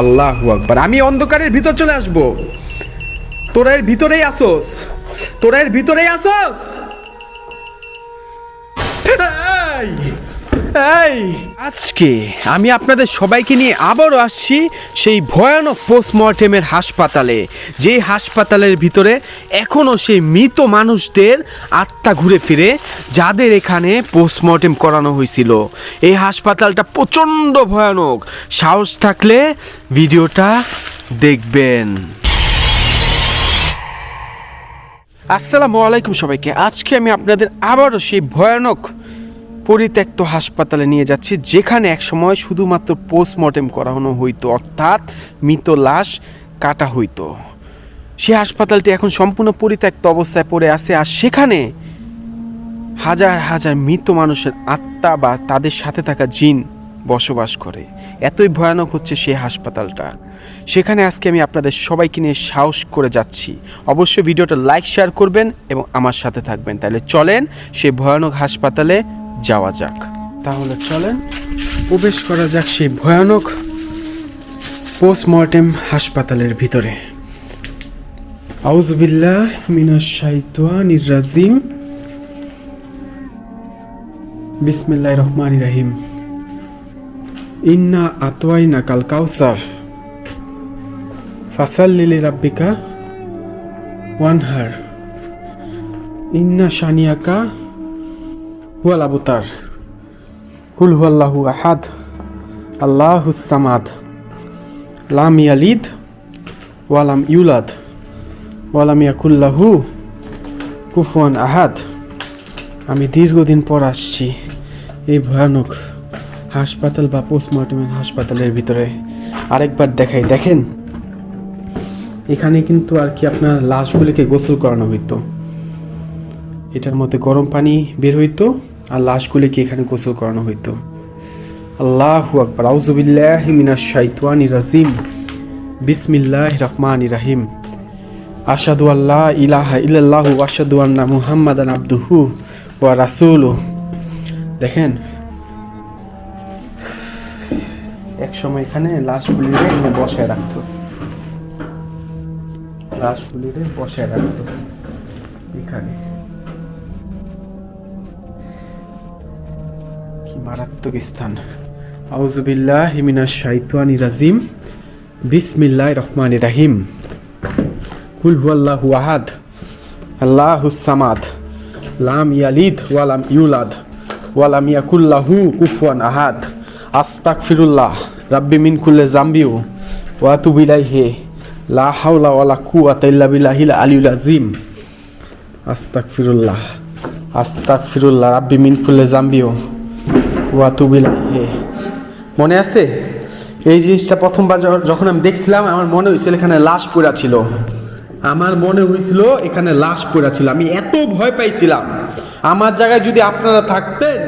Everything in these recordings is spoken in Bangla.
আল্লাহ আকবার। আমি অন্ধকারের ভিতর চলে আসব। তোরা এর ভিতরেই আসোস। তোরা এর ভিতরেই আসোস। এই, আজকে আমি আপনাদের সবাইকে নিয়ে আবারও আসছি সেই ভয়ানক পোস্টমর্টেমের হাসপাতালে। যে হাসপাতালের ভিতরে এখনও সেই মৃত মানুষদের আত্মা ঘুরে ফিরে, যাদের এখানে পোস্টমর্টেম করানো হয়েছিল। এই হাসপাতালটা প্রচণ্ড ভয়ানক। সাহস থাকলে ভিডিওটা দেখবেন। আসসালামু আলাইকুম সবাইকে। আজকে আমি আপনাদের আবারও সেই ভয়ানক পরিত্যক্ত হাসপাতালে নিয়ে যাচ্ছি, যেখানে একসময় শুধুমাত্র পোস্টমর্টেম করানো হইতো, অর্থাৎ মৃত লাশ কাটা হইতো। সেই হাসপাতালটি এখন সম্পূর্ণ পরিত্যক্ত অবস্থায় পড়ে আছে, আর সেখানে হাজার হাজার মৃত মানুষের আত্মা বা তাদের সাথে থাকা জিন বসবাস করে। এতই ভয়ানক হচ্ছে সেই হাসপাতালটা। সেখানে আজকে আমি আপনাদের সবাইকে নিয়ে সাহস করে যাচ্ছি। অবশ্যই ভিডিওটা লাইক, শেয়ার করবেন এবং আমার সাথে থাকবেন। তাহলে চলেন সেই ভয়ানক হাসপাতালে যাওয়া যাক। তাহলে চলেন, প্রবেশ করা যাক সেই ভয়ানক পোস্টমর্টেম হাসপাতালের ভিতরে। আউজবিল্লাহ মিনাশ শাইতানির রাজিম। বিসমিল্লাহ রহমান রাহিম। ইন্না আতওয়াইনা কাল কাউসার। ফাসাল্লিলি রাব্বিকা ওয়ানহার। ইন্না শানিয়াকা হুয়াল আবতার কুল হুয়াল্লাহু আহাদ, আল্লাহুস সামাদ। লাম ইয়ালিদ ওয়ালাম ইউলাদ। ওয়ালাম ইয়াকুল্লাহু কুফুয়ান আহাদ। আমি দীর্ঘদিন পর আসছি এই ভয়ানক হাসপাতাল বা পোস্টমর্টমের হাসপাতালের ভিতরে। আরেকবার দেখাই, দেখেন। এখানে কিন্তু আর কি আপনার লাশগুলিকে গোসল করানো হইতো। এটার মধ্যে গরম পানি বের হইতো। আর লাশগুলিকে এখানে গোসল করানো হইতো? আল্লাহ আকবর। আউজুবিল্লাহ মিনাশ শাইতানি রাজিম। বিসমিল্লাহ রহমান রাহিম। আশাদু আল্লাহ ইলাহা ইল্লাল্লাহু আশাদু আন্না মুহাম্মাদান আবদুহু ওয়া রাসূলু দেখেন, এক সময় এখানে লাশগুলিরে এখানে বসায় রাখতো। লাশগুলিরে বসায় রাখতো। এখানে। মারাত্মক স্থান। আউজুবিল্লাহ হিমিনাশ শাইতানি রাজিম। বিসমিল্লাহ রহমান রাহিম। কুল হুয়াল্লাহু আহাদ। আল্লাহুস সামাদ। লাম ইয়ালিদ ওয়ালাম ইউলাদ। ওয়ালাম ইয়াকুল্লাহু কুফুয়ান আহাদ। আস্তাক ফিরুল্লাহ রাব্বি মিন কুল্লে জাম্বিউ ওয়াতুব ইলাইহি। লা হাওলা ওয়ালা কুওয়াতা ইল্লা বিল্লাহিল আলিউল আযীম। আস্তাক ফিরুল্লাহ আস্তাক ফিরুল্লাহ রাব্বি মিন কুল্লে জাম্বিউ ওয়াতুব ইলাইহি মনে আছে? এই জিনিসটা প্রথমবার যখন আমি দেখছিলাম, আমার মনে হয়েছিল এখানে লাশ পড়া ছিল। আমার মনে হয়েছিল এখানে লাশ পড়া ছিল। আমি এত ভয় পাইছিলাম। আমার জায়গায় যদি আপনারা থাকতেন,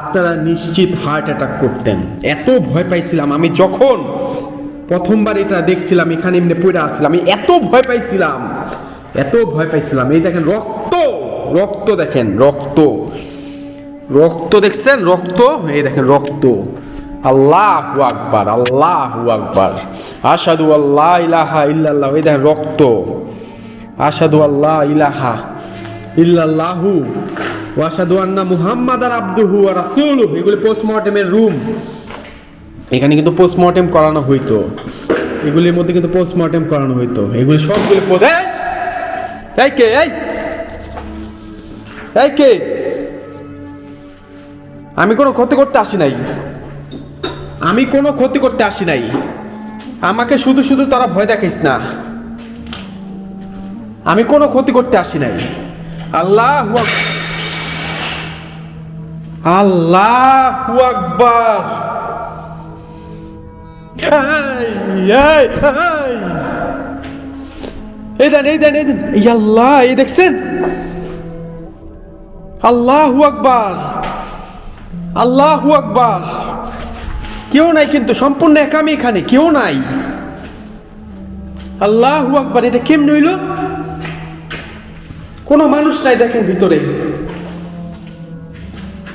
আপনারা নিশ্চিত হার্ট অ্যাটাক করতেন। এত ভয় পাইছিলাম। আমি যখন প্রথমবার এটা দেখছিলাম, এখানে এমনি পড়ে আসছিলাম, আমি এত ভয় পাইছিলাম। এত ভয় পাইছিলাম। এই দেখেন, রক্ত রক্ত দেখেন, রক্ত। রক্ত দেখছেন? রক্ত? এই দেখেন, রক্ত। আল্লাহ আকবার আল্লাহ আকবার। আসাদু আল্লাহ ইলাহা ইল্লাল্লাহ, এই দেখেন, রক্ত। আসাদু আল্লাহ ইলাহা ইল্লাল্লাহু ওয়াসাদু আন্না মুহাম্মাদান আবদুহু ওয়া রাসূলুহু। এগুলি পোস্টমর্টেমের রুম এখানে কিন্তু পোস্টমর্টেম করানো হইতো। এগুলির মধ্যে কিন্তু পোস্টমর্টেম করানো হইতো। এগুলি সবগুলি পোস্ট! এই কে, এই? এই কে? আমি কোনো ক্ষতি করতে আসি নাই। আমি কোনো ক্ষতি করতে আসি নাই। আমাকে শুধু শুধু তারা ভয় দেখাইস না। আমি কোনো ক্ষতি করতে আসি নাই। আল্লাহ আল্লাহ আকবার। এই, দেন এই দেন এই দেন। আল্লাহ এই দেখছেন? আল্লাহু আকবার। আল্লাহু আকবার। কেউ নাই কিন্তু সম্পূর্ণ একা আমি এখানে, কেউ নাই। আল্লাহু আকবার, এটা কেমন হইল? কোনো মানুষ নাই দেখেন ভিতরে।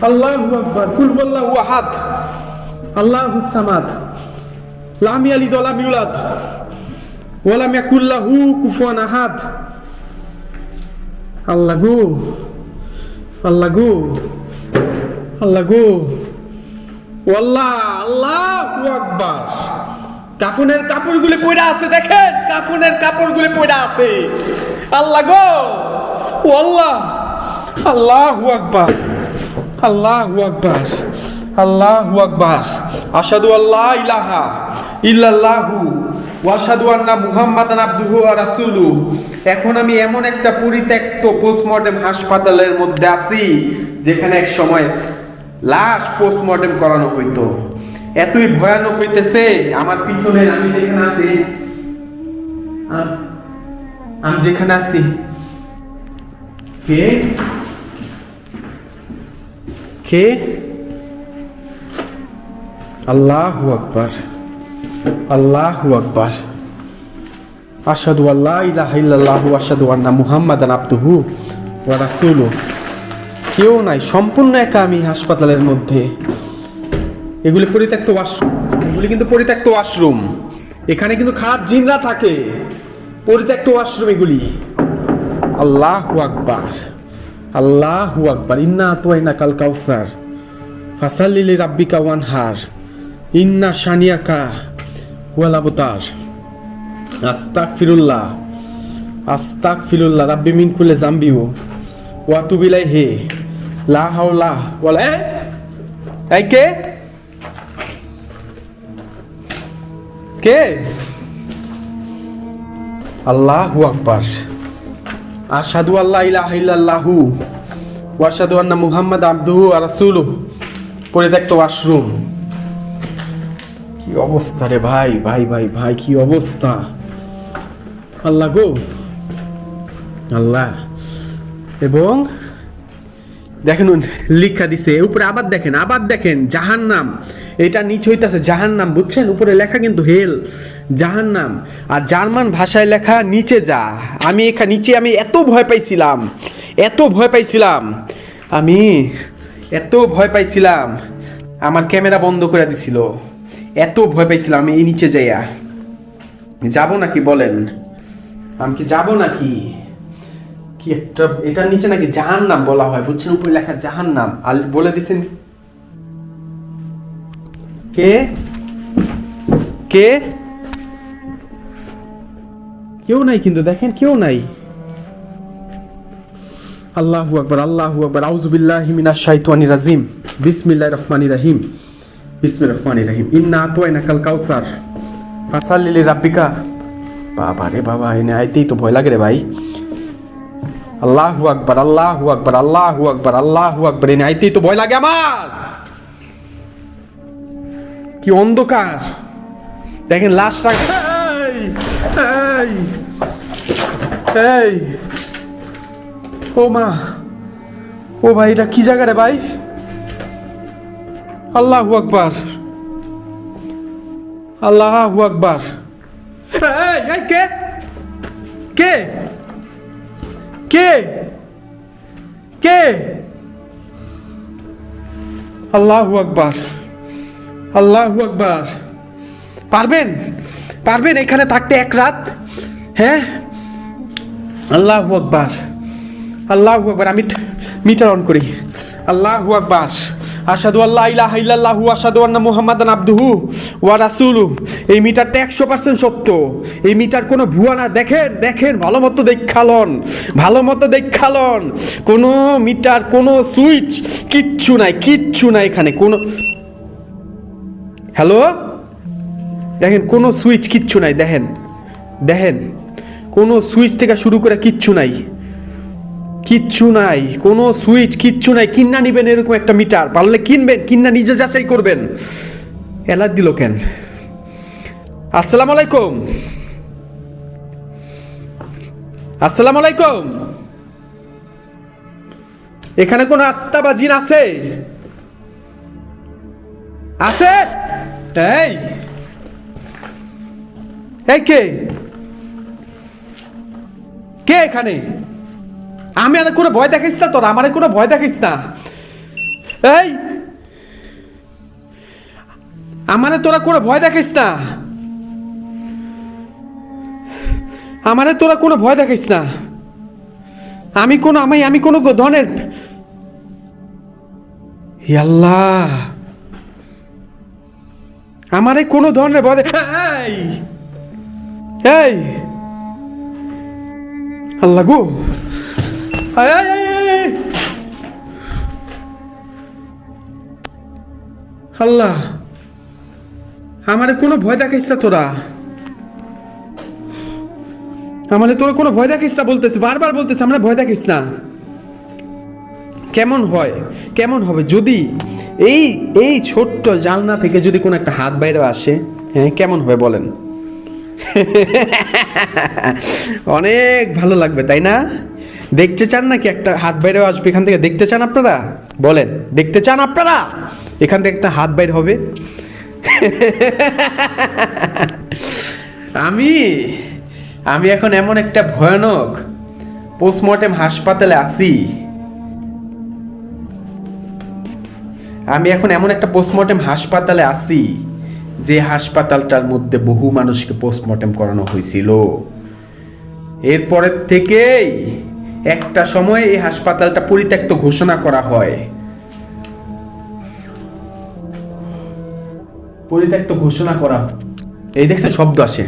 আল্লাহু আকবার, কুল আহাদ, আল্লাহু সামাদ, লাম ইয়ালিদ ওয়া লাম ইউলাদ, ওয়া লাম ইয়াকুল লাহু কুফুয়ান আহাদ। আল্লাহ গো আল্লাহ গো। আল্লাহ গো। ওয়াল্লাহ, আল্লাহু আকবার। কাফনের কাপড়গুলি পড়ে আছে, দেখেন, কাফনের কাপড়গুলি পড়ে আছে। আল্লাহ গো ও আল্লাহ আল্লাহু আকবার আল্লাহু আকবার আল্লাহু আকবার। আশহাদু আল্লাহ ইলাহা ইল্লাল্লাহু ওয়াশহাদু আন্না মুহাম্মাদান আবদুহু ওয়া রাসূলুহু এখন আমি এমন একটা পরিত্যক্ত পোস্টমর্টেম হাসপাতালের মধ্যে আছি, যেখানে এক সময় লাশ পোস্টমর্টেম করানো হইতো। এতই ভয়ানক হইতেছে, আমার পিছনে আমি যেখানে আছি, আমি যেখানে আছি। কে? কে? আল্লাহু আকবার আল্লাহু আকবার। আশহাদু আল্লাহ ইলাহা ইল্লাল্লাহু আশহাদু আন্না মুহাম্মাদান আবদুহু ওয়া রাসূলুহু। কেউ নাই, সম্পূর্ণ একা আমি হাসপাতালের মধ্যে। এগুলি পরিত্যক্ত ওয়াশরুম এগুলি কিন্তু পরিত্যক্ত ওয়াশরুম এখানে কিন্তু খারাপ জিনরা থাকে। পরিত্যক্ত ওয়াশরুম এগুলি। আল্লাহ আকবার আল্লাহ আকবার। ইন্না আতওয়াইনা কাল কাউসার ফাসাল্লিলি রাব্বিকা ওয়ানহার। ইন্না ওয়াল আবতার। আস্তাক ফিরুল্লাহ আস্তাক ফিরুল্লাহ রাব্বি মিন কুলে জাম্বিও ওয়াতুবিলাই হে লা এ, এই কে? কে? আল্লাহু আকবার। আশহাদু আল্লা ইলাহা ইল্লাল্লাহু ওয়া আশহাদু আন্না মুহাম্মাদ আবদুহু ওয়া রাসূলুহু। পরিত্যক্ত ওয়াশরুম। কি অবস্থা রে ভাই ভাই ভাই ভাই, কি অবস্থা? আল্লাহ গো। আল্লাহ। এবং দেখেন লিখা দিছে উপরে আবার দেখেন আবার দেখেন জাহান নাম এটা নিচে হইতাছে জাহান নাম বুঝছেন? উপরে লেখা কিন্তু হেল জাহান নাম আর জার্মান ভাষায় লেখা, নিচে যা। আমি এখানে নিচে আমি এত ভয় পাইছিলাম, এত ভয় পাইছিলাম। আমি এত ভয় পাইছিলাম, আমার ক্যামেরা বন্ধ করে দিছিল। এত ভয় পাইছিলাম আমি এই নিচে যাইয়া। যাব নাকি, বলেন? আমি কি যাব নাকি? কি একটা, এটার নিচে নাকি জাহান নাম বলা হয়, বুঝছেন? উপরে লেখা জাহান নাম আর বলে দিছেন। কে? কে? কেউ নাই কিন্তু, দেখেন কেউ নাই। আল্লাহু আকবার আল্লাহু আকবার। আউযুবিল্লাহি মিনাশ শাইতানির রাজিম। বিসমিল্লাহির রহমানির রহিম। বিসমিল্লাহির রহমানির রহিম। ইন্না আতওয়াইনা কাল কাউসার। ফাসাল্লি লিরাব্বিকা। বাবা রে বাবা, এনে আইতেই তো ভয় লাগে রে ভাই। আল্লাহু আকবার আল্লাহু আকবার আল্লাহু আকবার আল্লাহু আকবার। এনে আইতেই তো ভয় লাগে আমার। কি অন্ধকার। দেখেন লাশ রাখ এই এই এই। ও মা, ও ভাই, এটা কি জায়গা রে ভাই? আল্লাহু আকবার। আল্লাহু আকবার। কে? কে? আল্লাহু আকবার। আল্লাহু আকবার। পারবেন? পারবেন এখানে থাকতে এক রাত? হ্যাঁ? আল্লাহু আকবার। আল্লাহু আকবার, আমি মিটার অন করি। আল্লাহু আকবার। আসাদু আল্লাহ ইলাহা ইল্লাল্লাহু আসাদু আন্না মুহাম্মাদান আবদুহু ওয়া রাসূলু এই মিটারটা একশো পার্সেন্ট সত্য। এই মিটার কোনো ভুয়া না। দেখেন দেখেন, ভালো মতো দেখালন ভালো মতো দেখালন কোনো মিটার, কোনো সুইচ কিচ্ছু নাই কিচ্ছু নাই এখানে। কোনো হ্যালো? দেখেন, কোনো সুইচ কিচ্ছু নাই। দেখেন দেখেন, কোনো সুইচ থেকে শুরু করে কিচ্ছু নাই। কিচ্ছু নাই, কোনো সুইচ কিচ্ছু নাই, কিন্না নিবেন এরকম একটা মিটার, পারলে কিনবেন, কিন্না নিজে যাচাই করবেন। এলার দিল কেন? আসসালামু আলাইকুম আসসালামু আলাইকুম এখানে কোনো আত্মা বা জিন আছে? আছে? এই। এই কে? কে এখানে? আমি আর কোনো ভয় দেখাইস না তোর, আমার কোনো ভয় দেখিস না। এই! আমারে তোরা কোনো ভয় দেখাইস না। আমারে তোরা কোনো ভয় দেখাইস না। আমি কোনো আমি আমি কোনো ধরনের আল্লাহ! আমারে কোনো ধরনের ভয় এই! এই! আল্লাহ গো! আল্লাহ, আমারে কোনো ভয় দেখাইস তোরা। আমাদের তোরা কোনো ভয় দেখিস না বলতেছে, বারবার বলতেছে, আমরা ভয় দেখিস না। কেমন হয়, কেমন হবে? যদি এই এই ছোট্ট জানলা থেকে যদি কোনো একটা হাত বাইরে আসে হ্যাঁ কেমন হবে বলেন? অনেক ভালো লাগবে, তাই না? দেখতে চান নাকি একটা হাত বাইরে আসবে? এখান থেকে দেখতে চান আপনারা? বলেন, দেখতে চান আপনারা? এখান থেকে একটা হাত বাইর হবে। আমি আমি এখন এমন একটা ভয়ানক পোস্টমর্টেম হাসপাতালে আছি। আমি এখন এমন একটা পোস্টমর্টেম হাসপাতালে আছি যে হাসপাতালটার মধ্যে বহু মানুষকে পোস্টমর্টেম করানো হয়েছিল। এরপরের থেকেই একটা সময়ে এই হাসপাতালটা পরিত্যক্ত ঘোষণা করা হয়। পরিত্যক্ত ঘোষণা করা এই দেখছেন, শব্দ আসে।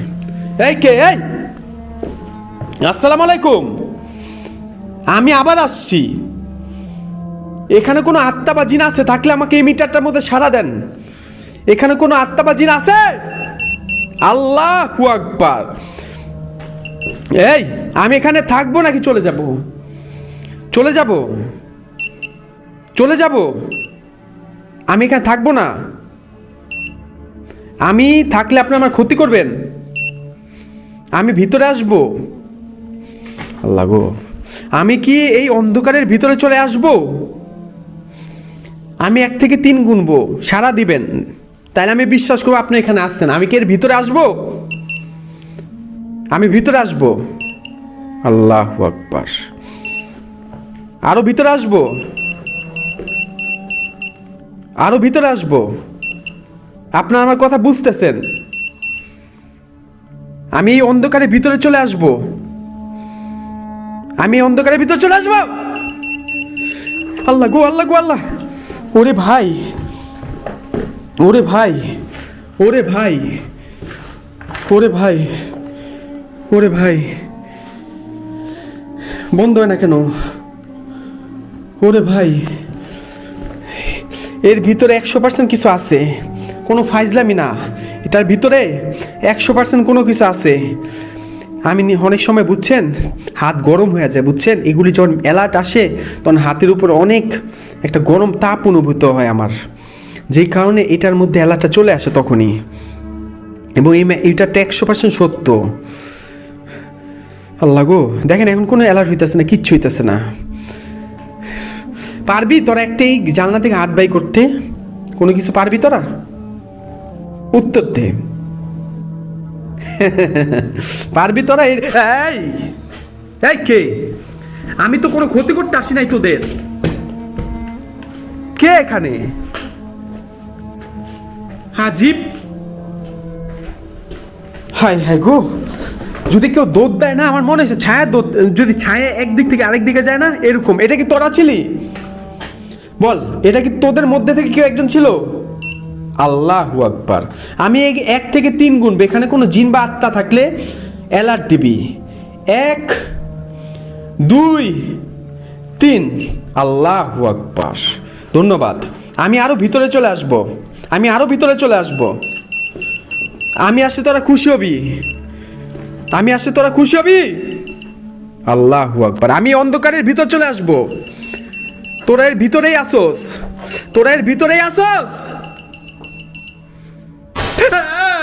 এই কে, এই? আসসালামু আলাইকুম। আমি আবার আসছি। এখানে কোনো আত্মা বা জিন আছে? থাকলে আমাকে এই মিটারটার মধ্যে সাড়া দেন। এখানে কোনো আত্মা বা জিন আছে? আল্লাহ আকবার। এই, আমি এখানে থাকব নাকি চলে যাব? চলে যাব? চলে যাব? আমি এখানে থাকব না? আমি থাকলে আপনি আমার ক্ষতি করবেন। আমি ভিতরে আসব। আল্লাহ গো, আমি কি এই অন্ধকারের ভিতরে চলে আসব? আমি এক থেকে তিন গুনবো সারা দিবেন। তাহলে আমি বিশ্বাস করব আপনি এখানে আসছেন। আমি কি এর ভিতরে আসব? আমি ভিতরে আসব। আল্লাহ আকবার। আরও ভিতরে আসব। আরও ভিতরে আসব। আপনার আমার কথা বুঝতেছেন। আমি এই অন্ধকারের ভিতরে চলে আসব। আমি এই ভিতরে চলে আসব। আল্লাহ গো আল্লাহ গো, আল্লাহ। ওরে ভাই ওরে ভাই ওরে ভাই ওরে ভাই। ওরে ভাই, বন্ধ হয় না কেন? ওরে ভাই, এর ভিতরে একশো পার্সেন্ট কিছু আছে, কোনো ফাইজলামি না। এটার ভিতরে একশো পার্সেন্ট কোনো কিছু আছে। আমি অনেক সময় বুঝছেন, হাত গরম হয়ে যায়, বুঝছেন? এগুলি যখন অ্যালার্ট আসে, তখন হাতের উপর অনেক একটা গরম তাপ অনুভূত হয় আমার। যেই কারণে এটার মধ্যে অ্যালার্টটা চলে আসে তখনই। এবং এই এইটা একশো পার্সেন্ট সত্য। আল্লাহ গো, দেখেন এখন কোনো অ্যালার্ট হইতেছে না, কিচ্ছু হইতেছে না। পারবি তোরা একটা এই জানলা থেকে হাত বাই করতে? কোনো কিছু পারবি তোরা? উত্তর দে। পারবি তোরা? এই কে? আমি তো কোনো ক্ষতি করতে আসি নাই তোদের। কে এখানে? হাজিব? হাই হাই গো। যদি কেউ দোদ দেয় না, আমার মনে হচ্ছে ছায়া দোদ, যদি ছায়া একদিক থেকে আরেক দিকে যায় না, এরকম। এটা কি তোরা ছিলি? বল, এটা কি তোদের মধ্যে থেকে কেউ একজন ছিল? আল্লাহ আকবার। আমি এক থেকে তিন গুণ, এখানে কোনো জিন বা আত্মা থাকলে অ্যালার্ট দিবি। এক, দুই, তিন। আল্লাহ আকবার। ধন্যবাদ। আমি আরও ভিতরে চলে আসব। আমি আরও ভিতরে চলে আসব। আমি আসলে তোরা খুশি হবি। আমি আসলে তোরা খুশি হবি? আল্লাহ আকবার। আমি অন্ধকারের ভিতর চলে আসব। তোরা এর ভিতরেই আসোস। তোরা এর ভিতরেই আসোস।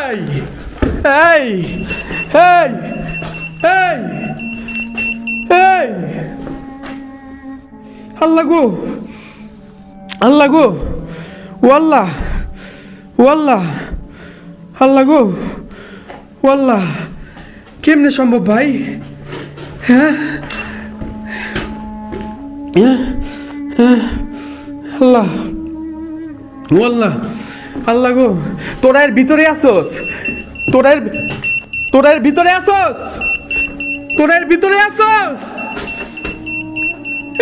এই এই এই এই এই। আল্লাহ গো। আল্লাহ গো। ও আল্লাহ। ও আল্লাহ। আল্লাহ গো। ও আল্লাহ। কেমনে সম্ভব ভাই? হ্যাঁ? হ্যাঁ? হ্যাঁ? আল্লাহ। আল্লাহ। আল্লাহ গো, তোরা এর ভিতরে আসোস। তোরা তোরা এর ভিতরে আসোস। তোরা এর ভিতরে আসস।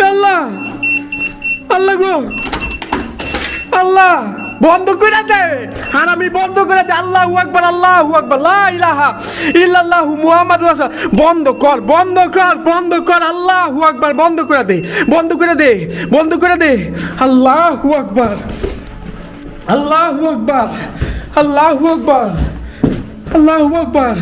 আল্লাহ। আল্লাহ গো। আল্লাহ। বন্ধ করে দে। আর আমি বন্ধ করে দে। আল্লাহু আকবার, আল্লাহ আকবার ইলাহা ইল্লাল্লাহু মুহাম্মাদ রাসূল বন্ধ কর বন্ধ কর বন্ধ কর, আল্লাহু আকবার, বন্ধ করে দে, বন্ধ করে দে, বন্ধ করে দে। আল্লাহু আকবার আল্লাহু আকবার আল্লাহু আকবার আল্লাহু আকবার।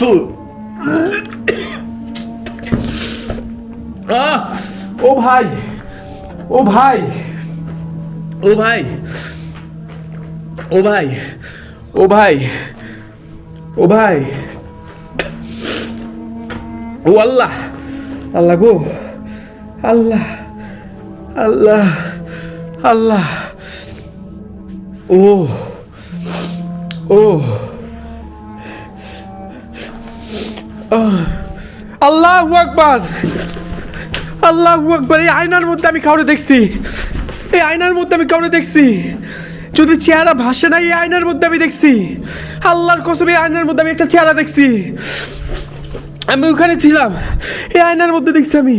আহ! ও ভাই ও ভাই। ও ভাই ও ভাই। ও ভাই ও ভাই। ও আল্লাহ। আল্লাহ গো আল্লাহ আল্লাহ আল্লাহ। ও ও। আল্লাহু আকবার। আল্লাহু আকবার, এই আয়নার মধ্যে আমি কাউরে দেখছি। এই আয়নার মধ্যে আমি কাউরে দেখছি। যদি চেহারা ভাসে না, এই আয়নার মধ্যে আমি দেখছি। আল্লাহর কসম, এই আয়নার মধ্যে আমি একটা চেহারা দেখছি। আমি ওখানে ছিলাম, এই আয়নার মধ্যে দেখছি আমি।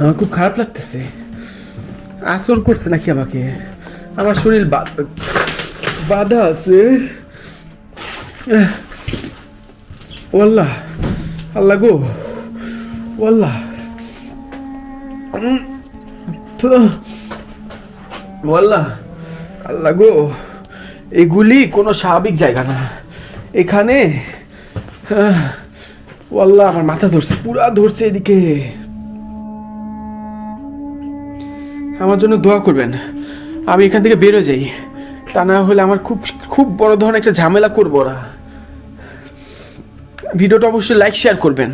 আমার খুব খারাপ লাগতেছে। আসর করছে নাকি আমাকে? আমার শরীর বাধা আছে। ও আল্লাহ গো ও আল্লাহ। উম, আল্লাহ গো এগুলি কোনো স্বাভাবিক জায়গা না। এখানে আহ, ও আমার মাথা ধরছে পুরা ধরছে এদিকে। আমার জন্য দোয়া করবেন। আমি এখান থেকে বেরো যাই। তা না হলে আমার খুব খুব বড় ধরনের একটা ঝামেলা করব ওরা। ভিডিওটা অবশ্যই লাইক শেয়ার করবেন।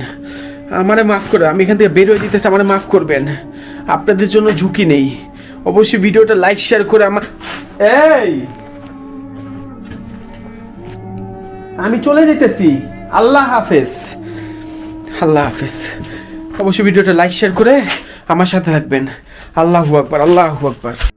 আমারে মাফ করে, আমি এখান থেকে বের হয়ে যেতেছি, আমারে মাফ করবেন। আপনাদের জন্য ঝুঁকি নেই। অবশ্যই ভিডিওটা লাইক শেয়ার করে আমার এই! আমি চলে যেতেছি। আল্লাহ হাফেজ। আল্লাহ হাফেজ। অবশ্যই ভিডিওটা লাইক শেয়ার করে আমার সাথে থাকবেন। আল্লাহু আকবার আল্লাহু আকবার।